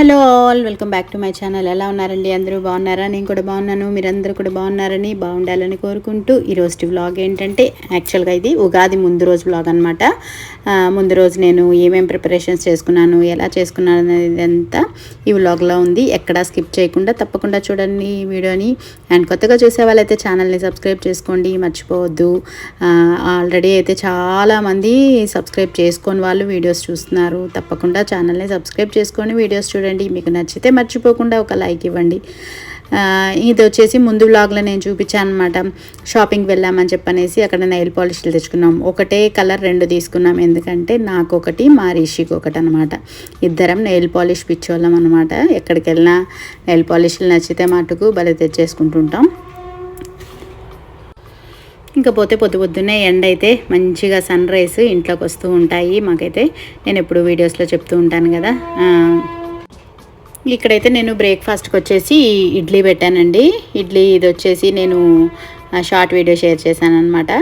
Hello all welcome back to my channel. ఎలా ఉన్నారండి? అందరూ బాగున్నారా? నేను కూడా బాగున్నాను. మీరందరూ కూడా బాగున్నారని బాగుండాలని కోరుకుంటూ ఈరోజు వ్లాగ్ ఏంటంటే యాక్చువల్గా ఇది ఉగాది ముందు రోజు వ్లాగ్ అనమాట ముందు రోజు నేను ఏమేమి ప్రిపరేషన్స్ చేసుకున్నాను ఎలా చేసుకున్నాను అనేది అంతా ఈ వ్లాగ్లో ఉంది. ఎక్కడా స్కిప్ చేయకుండా తప్పకుండా చూడండి ఈ వీడియోని. అండ్ కొత్తగా చూసే వాళ్ళైతే ఛానల్ని సబ్స్క్రైబ్ చేసుకోండి మర్చిపోవద్దు. ఆల్రెడీ అయితే చాలామంది సబ్స్క్రైబ్ చేసుకొని వాళ్ళు వీడియోస్ చూస్తున్నారు. తప్పకుండా ఛానల్ని సబ్స్క్రైబ్ చేసుకొని వీడియోస్ చూడండి. మీకు నచ్చితే మర్చిపోకుండా ఒక లైక్ ఇవ్వండి. ఇది వచ్చేసి ముందు వ్లాగ్లో నేను చూపించాను అనమాట షాపింగ్కి వెళ్ళామని చెప్పనేసి అక్కడ నెయిల్ పాలిష్లు తెచ్చుకున్నాం. ఒకటే కలర్ రెండు తీసుకున్నాం. ఎందుకంటే నాకు ఒకటి మా రిషికి ఒకటి అనమాట ఇద్దరం నెయిల్ పాలిష్ పిచ్చోళ్ళం అనమాట ఎక్కడికి వెళ్ళినా నెయిల్ పాలిష్లు నచ్చితే మటుకు భలే తెచ్చేసుకుంటుంటాం. ఇంకా పోతే పొద్దు పొద్దున్నే ఎండ అయితే మంచిగా సన్ రైస్ ఇంట్లోకి వస్తూ ఉంటాయి. మాకైతే నేను ఎప్పుడు వీడియోస్లో చెప్తూ ఉంటాను కదా. ఇక్కడైతే నేను బ్రేక్ఫాస్ట్కి వచ్చేసి ఇడ్లీ పెట్టానండి. ఇడ్లీ ఇది వచ్చేసి నేను షార్ట్ వీడియో షేర్ చేశాను అనమాట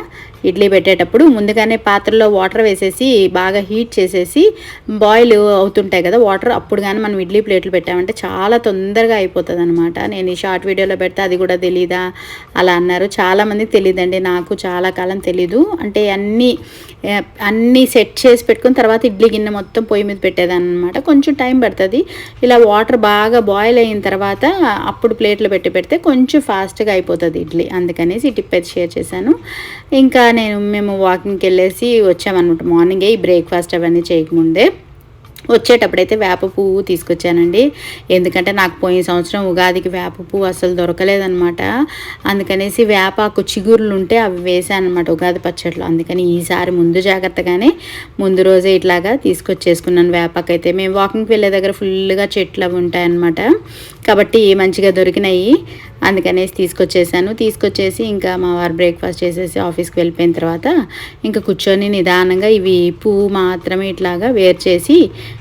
ఇడ్లీ పెట్టేటప్పుడు ముందుగానే పాత్రలో వాటర్ వేసేసి బాగా హీట్ చేసేసి బాయిల్ అవుతుంటాయి కదా వాటర్ అప్పుడు కానీ మనం ఇడ్లీ ప్లేట్లు పెట్టామంటే చాలా తొందరగా అయిపోతుంది అనమాట నేను ఈ షార్ట్ వీడియోలో పెడితే అది కూడా తెలీదా? అలా అన్నారు. చాలామందికి తెలియదండి నాకు చాలా కాలం తెలీదు. అంటే అన్నీ అన్నీ సెట్ చేసి పెట్టుకుని తర్వాత ఇడ్లీ గిన్నె మొత్తం పొయ్యి మీద పెట్టేదాన్ని అనమాట కొంచెం టైం పడుతుంది. ఇలా వాటర్ బాగా బాయిల్ అయిన తర్వాత అప్పుడు ప్లేట్లో పెట్టి పెడితే కొంచెం ఫాస్ట్గా అయిపోతుంది ఇడ్లీ. అందుకనేసి టిప్ అయితే షేర్ చేశాను. ఇంకా నేను మేము వాకింగ్కి వెళ్ళేసి వచ్చామన్నమాట. మార్నింగే ఈ బ్రేక్ఫాస్ట్ అవన్నీ చేయకముందే. వచ్చేటప్పుడైతే వేప పువ్వు తీసుకొచ్చానండి. ఎందుకంటే నాకు పోయిన సంవత్సరం ఉగాదికి వేప పువ్వు అసలు దొరకలేదనమాట అందుకనేసి వేపాకు చిగుర్లు ఉంటే అవి వేసాను అనమాట ఉగాది పచ్చడిలో అందుకని ఈసారి ముందు జాగ్రత్తగానే ముందు రోజే ఇట్లాగా తీసుకొచ్చేసుకున్నాను వేపాకైతే. మేము వాకింగ్కి వెళ్ళే దగ్గర ఫుల్గా చెట్లు అవి ఉంటాయన్నమాట. కాబట్టి మంచిగా దొరికినాయి అందుకనేసి తీసుకొచ్చేసాను. తీసుకొచ్చేసి ఇంకా మా వారు బ్రేక్ఫాస్ట్ చేసేసి ఆఫీస్కి వెళ్ళిపోయిన తర్వాత ఇంకా కూర్చొని నిదానంగా ఇవి పువ్వు మాత్రమే ఇట్లాగా వేరు చేసి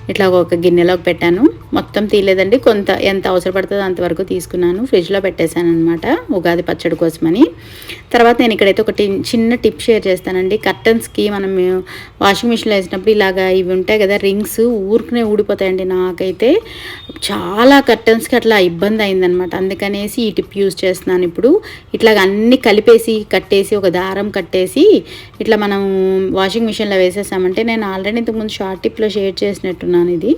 ఇట్లా ఒక గిన్నెలోకి పెట్టాను. మొత్తం తీయలేదండి. కొంత ఎంత అవసరపడుతుందో అంతవరకు తీసుకున్నాను. ఫ్రిడ్జ్లో పెట్టేశాను అనమాట ఉగాది పచ్చడి కోసమని. తర్వాత నేను ఇక్కడైతే ఒక టి- చిన్న టిప్ షేర్ చేస్తానండి. కర్టన్స్కి మనం వాషింగ్ మిషన్లో వేసినప్పుడు ఇలాగా ఇవి ఉంటాయి కదా రింగ్స్ ఊరుకునే ఊడిపోతాయండి నాకైతే. చాలా కర్టన్స్కి అట్లా ఇబ్బంది అయిందనమాట అందుకనేసి ఈ టిప్ యూస్ చేస్తున్నాను ఇప్పుడు. ఇట్లాగ అన్నీ కలిపేసి కట్టేసి ఒక దారం కట్టేసి ఇట్లా మనం వాషింగ్ మిషన్లో వేసేసామంటే నేను ఆల్రెడీ ఇంతకుముందు షార్ట్ టిప్లో షేర్ చేసినట్టున్నాను. ఇది.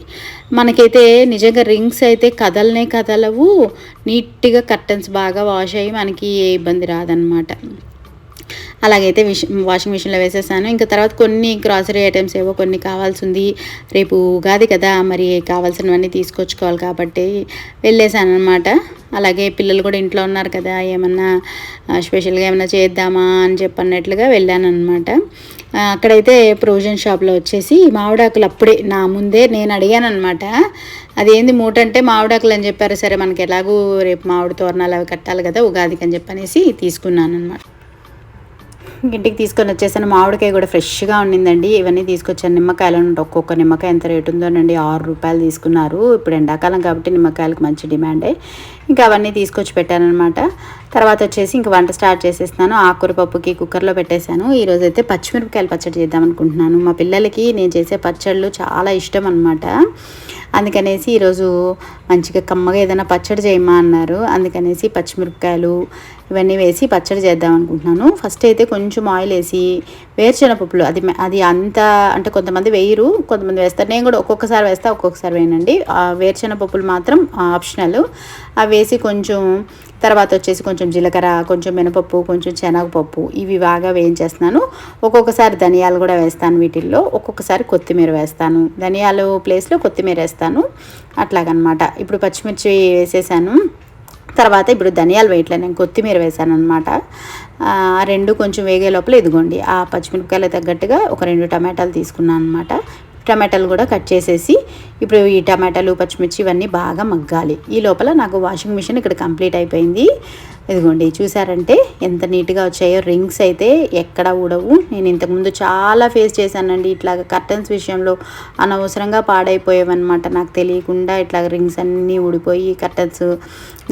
మనకైతే నిజంగా రింగ్స్ అయితే కదలనే కదలవు. నీట్గా కర్టన్స్ బాగా వాష్ అయ్యి మనకి ఏ ఇబ్బంది రాదనమాట అలాగైతే మిషి వాషింగ్ మిషన్లో వేసేసాను. ఇంకా తర్వాత కొన్ని గ్రాసరీ ఐటమ్స్ ఏవో కొన్ని కావాల్సి ఉంది రేపు ఉగాది కదా మరి కావాల్సినవన్నీ తీసుకొచ్చుకోవాలి కాబట్టి వెళ్ళేసాను అనమాట అలాగే పిల్లలు కూడా ఇంట్లో ఉన్నారు కదా ఏమన్నా స్పెషల్గా ఏమైనా చేద్దామా అని చెప్పన్నట్లుగా వెళ్ళాను అనమాట అక్కడైతే ప్రొవిజన్ షాప్లో వచ్చేసి మామిడాకులు అప్పుడే నా ముందే నేను అడిగాను అనమాట అదేంది మూట అంటే మామిడాకులు అని చెప్పారు సరే మనకి ఎలాగూ రేపు మామిడి తోరణాలు అవి కట్టాలి కదా ఉగాదికి అని చెప్పనేసి తీసుకున్నాను అనమాట ఇంటికి తీసుకొని వచ్చేసాను. మామిడికాయ కూడా ఫ్రెష్గా ఉండిందండి. ఇవన్నీ తీసుకొచ్చాను. నిమ్మకాయలు ఒక్కొక్క నిమ్మకాయ ఎంత రేటు ఉందోనండి ఆరు రూపాయలు తీసుకున్నారు. ఇప్పుడు ఎండాకాలం కాబట్టి నిమ్మకాయలకు మంచి డిమాండే. ఇంకా అవన్నీ తీసుకొచ్చి పెట్టానమాట తర్వాత వచ్చేసి ఇంక వంట స్టార్ట్ చేసేస్తున్నాను. ఆకుకూర పప్పుకి కుక్కర్లో పెట్టేశాను. ఈరోజు అయితే పచ్చిమిరపకాయలు పచ్చడి చేద్దాం అనుకుంటున్నాను. మా పిల్లలకి నేను చేసే పచ్చళ్ళు చాలా ఇష్టం అనమాట అందుకనేసి ఈరోజు మంచిగా కమ్మగా ఏదైనా పచ్చడి చేయమా అన్నారు. అందుకనేసి పచ్చిమిరపకాయలు ఇవన్నీ వేసి పచ్చడి చేద్దాం అనుకుంటున్నాను. ఫస్ట్ అయితే కొంచెం ఆయిల్ వేసి వేరుశనగపప్పులు అది అది అంత అంటే కొంతమంది వేయరు. కొంతమంది వేస్తారు. నేను కూడా ఒక్కొక్కసారి వేస్తా ఒక్కొక్కసారి వేయనండి. ఆ వేరుశెనగపప్పులు మాత్రం ఆప్షనల్. అవి వేసి కొంచెం తర్వాత వచ్చేసి కొంచెం జీలకర్ర కొంచెం మినపప్పు కొంచెం శనగపప్పు ఇవి బాగా వేయించేస్తున్నాను. ఒక్కొక్కసారి ధనియాలు కూడా వేస్తాను వీటిల్లో. ఒక్కొక్కసారి కొత్తిమీర వేస్తాను. ధనియాలు ప్లేస్లో కొత్తిమీర వేస్తాను. అట్లాగనమాట. ఇప్పుడు పచ్చిమిర్చి వేసేసాను. తర్వాత ఇప్పుడు ధనియాలు వేయట్లే నేను కొత్తిమీర వేసాను అనమాట రెండు కొంచెం వేగే లోపల ఇదిగోండి. ఆ పచ్చిమిరపకాయలు తగ్గట్టుగా ఒక రెండు టమాటాలు తీసుకున్నాను అనమాట టమాటాలు కూడా కట్ చేసేసి ఇప్పుడు ఈ టమాటాలు పచ్చిమిర్చి ఇవన్నీ బాగా మగ్గాలి. ఈ లోపల నాకు వాషింగ్ మిషన్ ఇక్కడ కంప్లీట్ అయిపోయింది. ఇదిగోండి చూసారంటే ఎంత నీట్గా వచ్చాయో రింగ్స్ అయితే ఎక్కడ ఊడవు. నేను ఇంతకుముందు చాలా ఫేస్ చేశానండి ఇట్లా కర్టన్స్ విషయంలో అనవసరంగా పాడైపోయేవన్నమాట. నాకు తెలియకుండా ఇట్లా రింగ్స్ అన్నీ ఊడిపోయి కర్టన్స్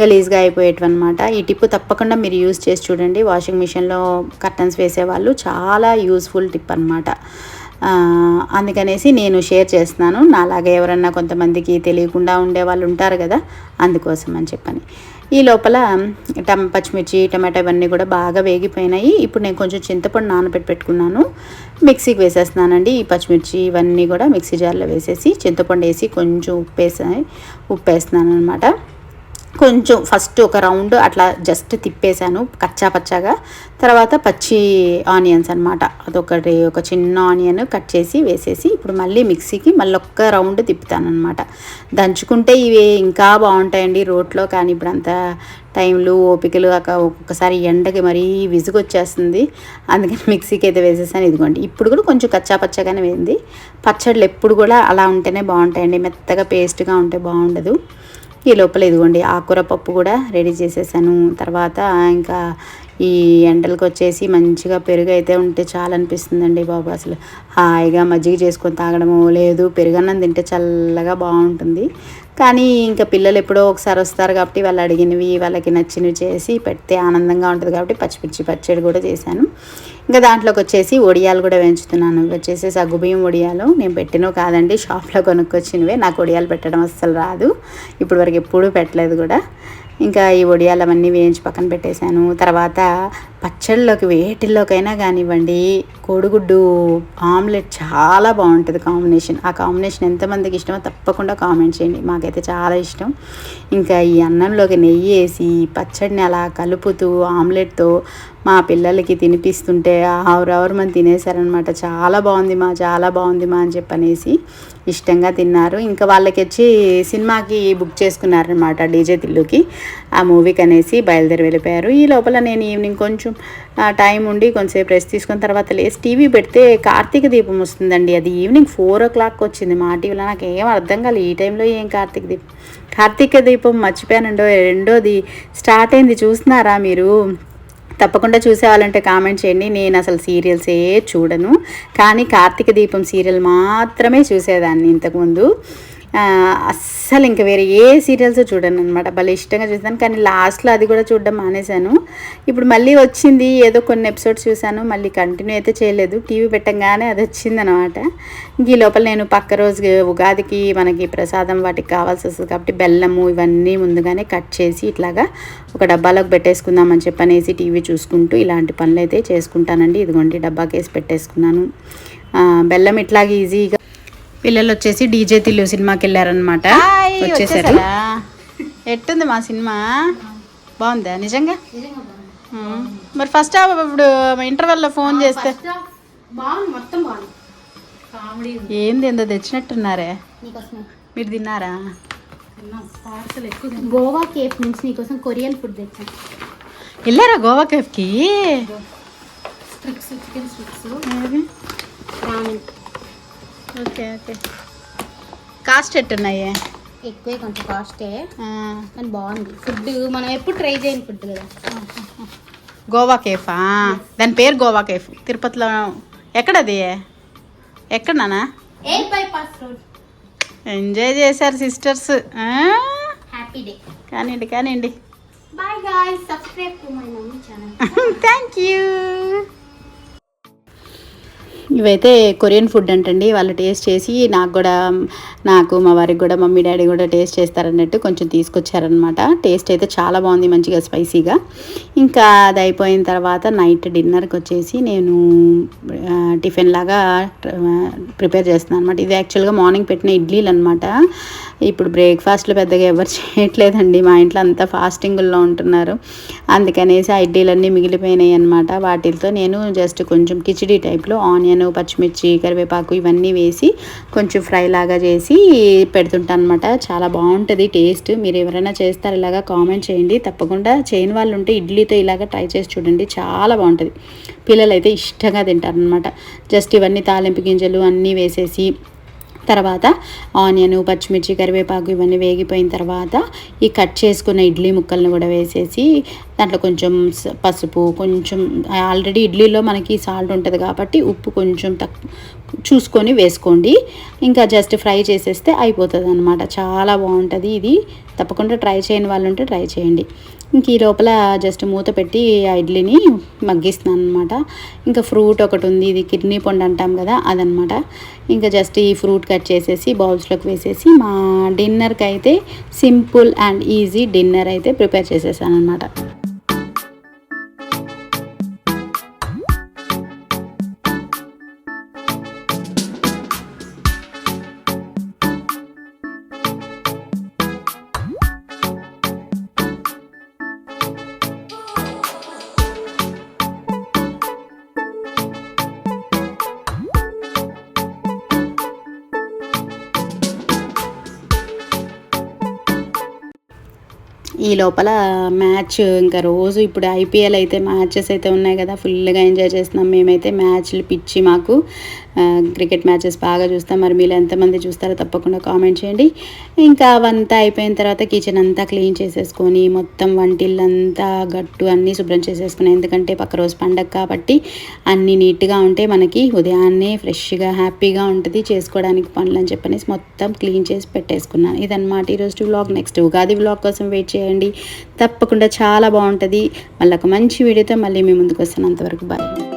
గలీజ్గా అయిపోయేటవన్నమాట. ఈ టిప్ తప్పకుండా మీరు యూస్ చేసి చూడండి. వాషింగ్ మిషన్లో కర్టన్స్ వేసేవాళ్ళు చాలా యూస్ఫుల్ టిప్ అనమాట అందుకనేసి నేను షేర్ చేస్తున్నాను. నాలాగా ఎవరన్నా కొంతమందికి తెలియకుండా ఉండే వాళ్ళు ఉంటారు కదా అందుకోసం అని చెప్పని. ఈ లోపల టమ పచ్చిమిర్చి టమాటా ఇవన్నీ కూడా బాగా వేగిపోయినాయి. ఇప్పుడు నేను కొంచెం చింతపండు నానబెట్టి పెట్టుకున్నాను. మిక్సీకి వేసేస్తున్నానండి. ఈ పచ్చిమిర్చి ఇవన్నీ కూడా మిక్సీ జార్లో వేసేసి చింతపండు వేసి కొంచెం ఉప్పు వేసి ఉప్పు వేస్తున్నాను అనమాట కొంచెం ఫస్ట్ ఒక రౌండ్ అట్లా జస్ట్ తిప్పేశాను కచ్చా పచ్చాగా. తర్వాత పచ్చి ఆనియన్స్ అనమాట అదొకటి ఒక చిన్న ఆనియన్ కట్ చేసి వేసేసి ఇప్పుడు మళ్ళీ మిక్సీకి మళ్ళీ ఒక్క రౌండ్ తిప్పుతాను అనమాట దంచుకుంటే ఇవి ఇంకా బాగుంటాయండి రోట్లో కానీ ఇప్పుడు అంత టైంలు ఓపికలు అక్క ఒక్కొక్కసారి ఎండకి మరీ విసుగు వచ్చేస్తుంది అందుకని మిక్సీకి అయితే వేసేసాను ఇదిగోండి. ఇప్పుడు కూడా కొంచెం కచ్చా పచ్చగానే వేయింది పచ్చళ్ళు ఎప్పుడు కూడా అలా ఉంటేనే బాగుంటాయండి. మెత్తగా పేస్ట్గా ఉంటే బాగుండదు. ఈ లోపల ఇదిగోండి ఆకుకూర పప్పు కూడా రెడీ చేసేసాను. తర్వాత ఇంకా ఈ ఎండలకు వచ్చేసి మంచిగా పెరుగు అయితే ఉంటే చాలా అనిపిస్తుందండి బాబు. అసలు హాయిగా మజ్జిగ చేసుకొని తాగడము లేదు పెరుగన్నం తింటే చల్లగా బాగుంటుంది. కానీ ఇంకా పిల్లలు ఎప్పుడో ఒకసారి వస్తారు కాబట్టి వాళ్ళు అడిగినవి వాళ్ళకి నచ్చినవి చేసి పెడితే ఆనందంగా ఉంటుంది కాబట్టి పచ్చిపిచ్చి పచ్చడి కూడా చేశాను. ఇంకా దాంట్లోకి వచ్చేసి వడియాలు కూడా పెంచుతున్నాను ఇవి వచ్చేసి సగ్గుబియ్యం ఒడియాలు. నేను పెట్టినవి కాదండి షాప్లో కొనుక్కొచ్చినవే. నాకు వడియాలు పెట్టడం అస్సలు రాదు. ఇప్పుడు వరకు ఎప్పుడూ పెట్టలేదు కూడా. ఇంకా ఈ వడియాలు అవన్నీ వేయించి పక్కన పెట్టేశాను. తర్వాత పచ్చళ్ళలోకి వేటిల్లోకైనా కానివ్వండి కోడిగుడ్డు ఆమ్లెట్ చాలా బాగుంటుంది కాంబినేషన్. ఆ కాంబినేషన్ ఎంతమందికి ఇష్టమో తప్పకుండా కామెంట్ చేయండి. మాకైతే చాలా ఇష్టం. ఇంకా ఈ అన్నంలోకి నెయ్యి వేసి పచ్చడిని అలా కలుపుతూ ఆమ్లెట్తో మా పిల్లలకి తినిపిస్తుంటే ఆవురెవరు మంది తినేశారనమాట చాలా బాగుంది మా చాలా బాగుంది మా అని చెప్పనేసి ఇష్టంగా తిన్నారు. ఇంకా వాళ్ళకి వచ్చి సినిమాకి బుక్ చేసుకున్నారనమాట డీజే తిల్లుకి. ఆ మూవీకి అనేసి బయలుదేరి వెళ్ళిపోయారు. ఈ లోపల నేను ఈవినింగ్ కొంచెం టైం ఉండి కొంచెంసేపు రెస్ట్ తీసుకున్న తర్వాత లేసి టీవీ పెడితే కార్తీక దీపం వస్తుందండి. అది ఈవినింగ్ ఫోర్ ఓ క్లాక్ వచ్చింది. మా టీవీలో నాకు ఏం అర్థం కాలేదు ఈ టైంలో ఏం కార్తీక దీపం? కార్తీక దీపం మర్చిపోయానండో రెండోది స్టార్ట్ అయింది. చూస్తున్నారా మీరు? తప్పకుండా చూసేవాలంటే కామెంట్ చేయండి. నేను అసలు సీరియల్సే చూడను. కానీ కార్తీక దీపం సీరియల్ మాత్రమే చూసేదాన్ని ఇంతకుముందు. అస్సలు ఇంకా వేరే ఏ సీరియల్స్ చూడను అనమాట భలే ఇష్టంగా చూస్తాను కానీ లాస్ట్లో అది కూడా చూడడం మానేశాను. ఇప్పుడు మళ్ళీ వచ్చింది. ఏదో కొన్ని ఎపిసోడ్స్ చూశాను. మళ్ళీ కంటిన్యూ అయితే చేయలేదు. టీవీ పెట్టంగానే అది వచ్చింది అనమాట ఇంక ఈ లోపల నేను పక్క రోజు ఉగాదికి మనకి ప్రసాదం వాటికి కావాల్సి వస్తుంది కాబట్టి బెల్లము ఇవన్నీ ముందుగానే కట్ చేసి ఇట్లాగా ఒక డబ్బాలోకి పెట్టేసుకుందామని చెప్పనేసి టీవీ చూసుకుంటూ ఇలాంటి పనులు అయితే చేసుకుంటానండి. ఇదిగోండి డబ్బాకేసి పెట్టేసుకున్నాను. బెల్లం ఇట్లాగ ఈజీగా పిల్లలు వచ్చేసి డీజే తిల్లు సినిమాకి వెళ్ళారనమాట వచ్చేసారు. ఎట్టుంది మా సినిమా? బాగుందా? నిజంగా. మరి ఫస్ట్ హాఫ్ ఇప్పుడు ఇంటర్వెల్లో ఫోన్ చేస్తే? బాగుంది మొత్తం బాగుంది. కామెడీ ఏంది ఏందో తెచ్చినట్టున్నారే? మీరు తిన్నారా? పార్సల్ ఎక్కువ గోవా కేఫ్ నుంచి నీకోసం కొరియన్ ఫుడ్ తెచ్చాను వెళ్ళారా Goa కేఫ్కి? Strips chicken strips? Ramen okay okay. Cost ఎట్టున్నాయి? ఎక్కువే కొంచెం కాస్టే కానీ బాగుంది. ఫుడ్ మనం ఎప్పుడు ట్రై చేయని ఫుడ్ కదా. గోవా కేఫా? దాని పేరు గోవా కేఫ్. తిరుపతిలో ఎక్కడది? ఎక్కడ నానా ఏ బైపాస్ రోడ్. ఎంజాయ్ చేశారు సిస్టర్స్. హ్యాపీ డే కానివ్వండి కానివ్వండి. Bye guys subscribe to my mummy channel thank you ఇవైతే కొరియన్ ఫుడ్ అంటండి. వాళ్ళు టేస్ట్ చేసి నాకు కూడా నాకు మా వారికి కూడా మమ్మీ డాడీ కూడా టేస్ట్ చేస్తారన్నట్టు కొంచెం తీసుకొచ్చారనమాట టేస్ట్ అయితే చాలా బాగుంది మంచిగా స్పైసీగా. ఇంకా అది అయిపోయిన తర్వాత నైట్ డిన్నర్కి వచ్చేసి నేను టిఫిన్ లాగా ప్రిపేర్ చేస్తున్నాను అనమాట ఇది యాక్చువల్గా మార్నింగ్ పెట్టిన ఇడ్లీలు అనమాట ఇప్పుడు బ్రేక్ఫాస్ట్లు పెద్దగా ఎవరు చేయట్లేదండి. మా ఇంట్లో అంతా ఫాస్టింగుల్లో ఉంటున్నారు. అందుకనేసి ఆ ఇడ్లీలన్నీ మిగిలిపోయినాయి అనమాట వాటితో నేను జస్ట్ కొంచెం కిచిడి టైప్లో ఆనియన్ పచ్చిమిర్చి కరివేపాకు ఇవన్నీ వేసి కొంచెం ఫ్రై లాగా చేసి పెడుతుంటాను అనమాట చాలా బాగుంటుంది టేస్ట్. మీరు ఎవరైనా చేస్తారు ఇలాగా కామెంట్ చేయండి. తప్పకుండా చేయని వాళ్ళు ఉంటే ఇడ్లీతో ఇలాగ ట్రై చేసి చూడండి. చాలా బాగుంటుంది. పిల్లలు అయితే ఇష్టంగా తింటారనమాట జస్ట్ ఇవన్నీ తాలింపు గింజలు అన్నీ వేసేసి తర్వాత ఆనియన్ పచ్చిమిర్చి కరివేపాకు ఇవన్నీ వేగిపోయిన తర్వాత ఈ కట్ చేసుకున్న ఇడ్లీ ముక్కల్ని కూడా వేసేసి దాంట్లో కొంచెం పసుపు కొంచెం ఆల్రెడీ ఇడ్లీలో మనకి సాల్ట్ ఉంటుంది కాబట్టి ఉప్పు కొంచెం తక్కువ చూసుకొని వేసుకోండి. ఇంకా జస్ట్ ఫ్రై చేసేస్తే అయిపోతుంది అనమాట చాలా బాగుంటుంది ఇది. తప్పకుండా ట్రై చేయని వాళ్ళు ఉంటే ట్రై చేయండి. ఇంక ఈ లోపల జస్ట్ మూత పెట్టి ఇడ్లీని మగ్గిస్తున్నాను అనమాట ఇంకా ఫ్రూట్ ఒకటి ఉంది. ఇది కిడ్నీ పండు అంటాం కదా అదనమాట ఇంకా జస్ట్ ఈ ఫ్రూట్ కట్ చేసేసి బౌల్స్లోకి వేసేసి మా డిన్నర్కి అయితే సింపుల్ అండ్ ఈజీ డిన్నర్ అయితే ప్రిపేర్ చేసేసాను అనమాట ఈ లోపల మ్యాచ్ ఇంకా రోజు ఇప్పుడు ఐపీఎల్ అయితే మ్యాచెస్ అయితే ఉన్నాయి కదా ఫుల్గా ఎంజాయ్ చేస్తున్నాం. మేమైతే మ్యాచ్లు పిచ్చి మాకు. క్రికెట్ మ్యాచెస్ బాగా చూస్తాం. మరి మీరు ఎంతమంది చూస్తారో తప్పకుండా కామెంట్ చేయండి. ఇంకా అవంతా అయిపోయిన తర్వాత కిచెన్ అంతా క్లీన్ చేసేసుకొని మొత్తం వంటిల్లంతా గట్టు అన్నీ శుభ్రం చేసేసుకుని ఎందుకంటే పక్క రోజు పండగ కాబట్టి అన్నీ నీట్గా ఉంటే మనకి ఉదయాన్నే ఫ్రెష్గా హ్యాపీగా ఉంటుంది. చేసుకోవడానికి పనులు అని చెప్పనేసి మొత్తం క్లీన్ చేసి పెట్టేసుకున్నాను ఇదన్నమాట ఈరోజు వ్లాగ్ నెక్స్ట్ ఉగాది వ్లాగ్ కోసం వెయిట్ చేయండి. తప్పకుండా చాలా బాగుంటుంది. మళ్ళీ ఒక మంచి వీడియోతో మళ్ళీ మీ ముందుకు వస్తాను అంతవరకు బాయ్